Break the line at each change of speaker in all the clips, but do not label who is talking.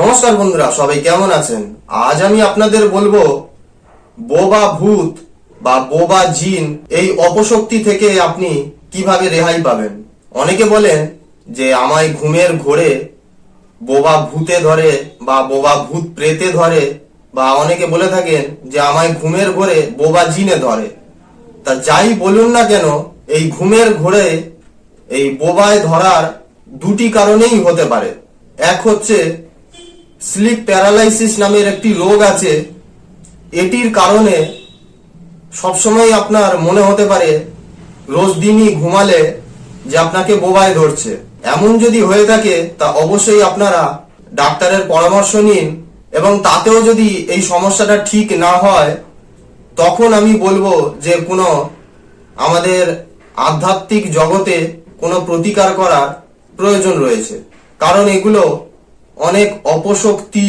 নমস্কার বন্ধুরা, সবাই কেমন আছেন? আজ আমি আপনাদের বলব, বোবা ভূত বা বোবা জিন, এই অপশক্তি থেকে আপনি কীভাবে রেহাই পাবেন? অনেকে বলেন যে, আমায় ঘুমের ঘোরে বোবা ভূতে ধরে বা বোবা ভূত প্রেতে ধরে বা অনেকে বলে থাকেন যে, আমায় ঘুমের ঘোরে বোবা জিনে ধরে। তা যাই বলুন না কেন, এই ঘুমের ঘোরে, এই বোবায় ধরার দুটি কারণেই হতে পারে। এক হচ্ছে স্লিপ প্যারালাইসিস নামের একটি রোগ আছে। এটির কারণে সবসময় আপনার মনে হতে পারে, রোজ দিনই ঘুমালে যে আপনাকে বোবায় ধরছে। এমন যদি হয়ে থাকে, তা অবশ্যই আপনারা ডাক্তারের পরামর্শ নিন এবং তাতেও যদি এই সমস্যাটা ঠিক না হয়, তখন আমি বলব যে কোনো আমাদের আধ্যাত্মিক জগতে কোনো প্রতিকার করার প্রয়োজন রয়েছে। কারণ এগুলো অনেক অপশক্তি,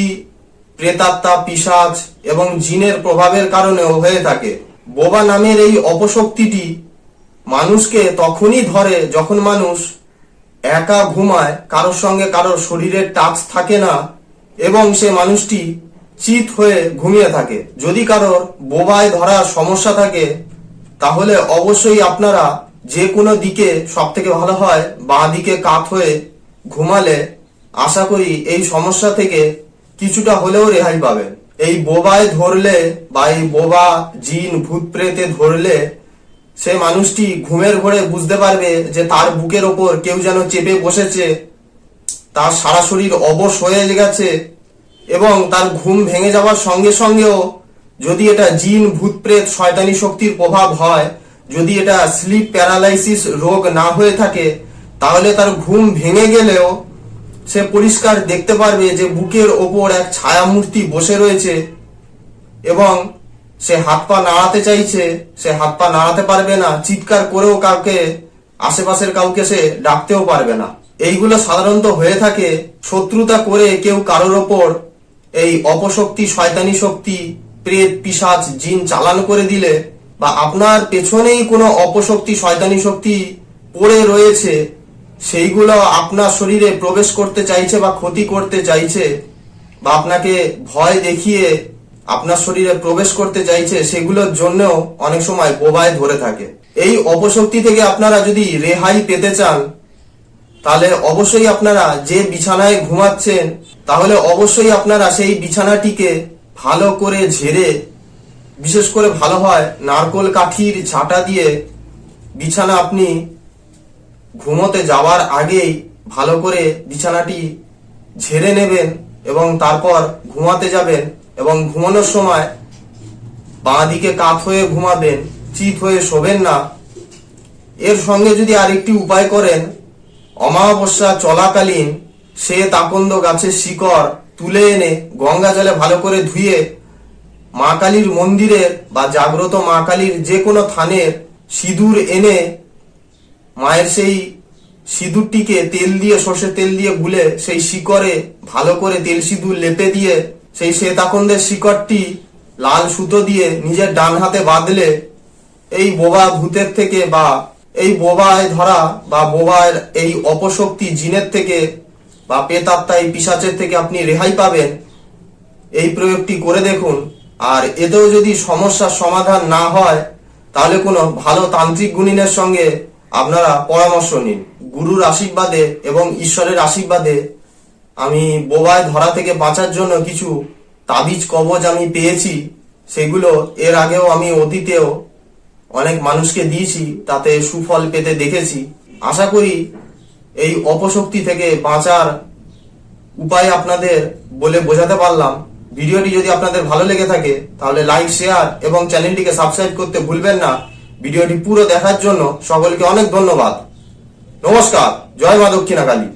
প্রেতাত্মা পিসাচ এবং জিনের প্রভাবের কারণেও হয়ে থাকে। বোবা নামের এই অপশক্তিটি মানুষকে তখনই ধরে যখন মানুষ একা ঘুমায়, কারোর সঙ্গে কারোর শরীরের টাচ থাকে না এবং সে মানুষটি চিত হয়ে ঘুমিয়ে থাকে। যদি কারোর বোবায় ধরার সমস্যা থাকে, তাহলে অবশ্যই আপনারা যে কোনো দিকে সব থেকে ভালো হয় বাঁ দিকে কাত হয়ে ঘুমালে আশা করি এই সমস্যা থেকে কিছুটা হলেও রেহাই পাবেন। এই বোবায় ধরলে বা এই বোবা জিন ভূত প্রেতে ধরলে সে মানুষটি ঘুমের ঘরে বুঝতে পারবে যে তার বুকের ওপর কেউ যেন চেপে বসেছে, তার সারা শরীর অবশ হয়ে গেছে এবং তার ঘুম ভেঙে যাওয়ার সঙ্গে সঙ্গেও যদি এটা জিন ভূত প্রেত শয়তানি শক্তির প্রভাব হয়, যদি এটা স্লিপ প্যারালাইসিস রোগ না হয়ে থাকে, তাহলে তার ঘুম ভেঙে গেলেও সে পরিষ্কার দেখতে পারবে যে বুকের ওপর এক ছায়ামূর্তি বসে রয়েছে এবং সে হাত পা নাড়াতে চাইছে, সে হাত পা নাড়াতে পারবে না, চিৎকার করেও কাউকে, আশেপাশের কাউকে সে ডাকতেও পারবে না। এইগুলো সাধারণত হয়ে থাকে শত্রুতা করে কেউ কারোর ওপর এই অপশক্তি, শয়তানি শক্তি, প্রেত পিসাচ জিন চালান করে দিলে বা আপনার পেছনেই কোনো অপশক্তি, শয়তানি শক্তি পড়ে রয়েছে সেইগুলো আপনার শরীরে প্রবেশ করতে চাইছে বা ক্ষতি করতে চাইছে বা আপনাকে ভয় দেখিয়ে আপনার শরীরে প্রবেশ করতে চাইছে, সেগুলোর জন্যও অনেক সময় বোবায় ধরে থাকে। এই অপশক্তি থেকে আপনারা যদি রেহাই পেতে চান, তাহলে অবশ্যই আপনারা যে বিছানায় ঘুমাচ্ছেন, তাহলে অবশ্যই আপনারা সেই বিছানাটিকে ভালো করে ঝেড়ে, বিশেষ করে ভালো হয় নারকোল কাঠির ঝাঁটা দিয়ে বিছানা আপনি ঘুমোতে যাওয়ার আগেই ভালো করে বিছানাটি ঝেড়ে নেবেন এবং তারপর ঘুমাতে যাবেন এবং ঘুমানোর সময় বাঁ দিকে কাত হয়ে ঘুমাবেন, চিত হয়ে শোবেন না। এর সঙ্গে যদি আরেকটি উপায় করেন, অমাবস্যা চলাকালীন সে তাকন্দ গাছের শিকড় তুলে এনে গঙ্গা জলে ভালো করে ধুয়ে মা কালীর মন্দিরের বা জাগ্রত মা কালীর যে কোনো থানের সিঁদুর এনে মায়ের সেই সিঁদুরটিকে তেল দিয়ে সর্ষে তেল দিয়ে গুলে সেই শিকড়ে ভালো করে তেল সিঁদুর লেপে দিয়ে সেই শ্বেতাকন্দের শিকড়টি লাল সুতো দিয়ে নিজের ডান হাতে বাঁধলে এই বোবা ভূতের থেকে বা এই বোবায় ধরা বা বোবার এই অপশক্তি জিনের থেকে বা পেতাত্মা এই পিসাচের থেকে আপনি রেহাই পাবেন, এই প্রয়োগটি করে দেখুন। আর এতেও যদি সমস্যার সমাধান না হয়, তাহলে কোনো ভালো তান্ত্রিক গুণিনের সঙ্গে আপনারা পরামর্শ নিন। গুরুর আশীর্বাদে এবং ঈশ্বরের আশীর্বাদে আমি বোবায় ধরা থেকে বাঁচার জন্য কিছু তাবিজ, কবজ আমি পেয়েছি। সেগুলো এর আগেও আমি অতীতেও অনেক মানুষকে দিয়েছি, তাতে সুফল পেতে দেখেছি। আশা করি এই অপশক্তি থেকে বাঁচার উপায় আপনাদের বলে বোঝাতে পারলাম। ভিডিওটি যদি আপনাদের ভালো লেগে থাকে, তাহলে লাইক শেয়ার এবং চ্যানেলটিকে সাবস্ক্রাইব করতে ভুলবেন না। ভিডিওটি পুরো দেখার জন্য সকলকে অনেক ধন্যবাদ। নমস্কার জয় মা দক্ষিণা কালী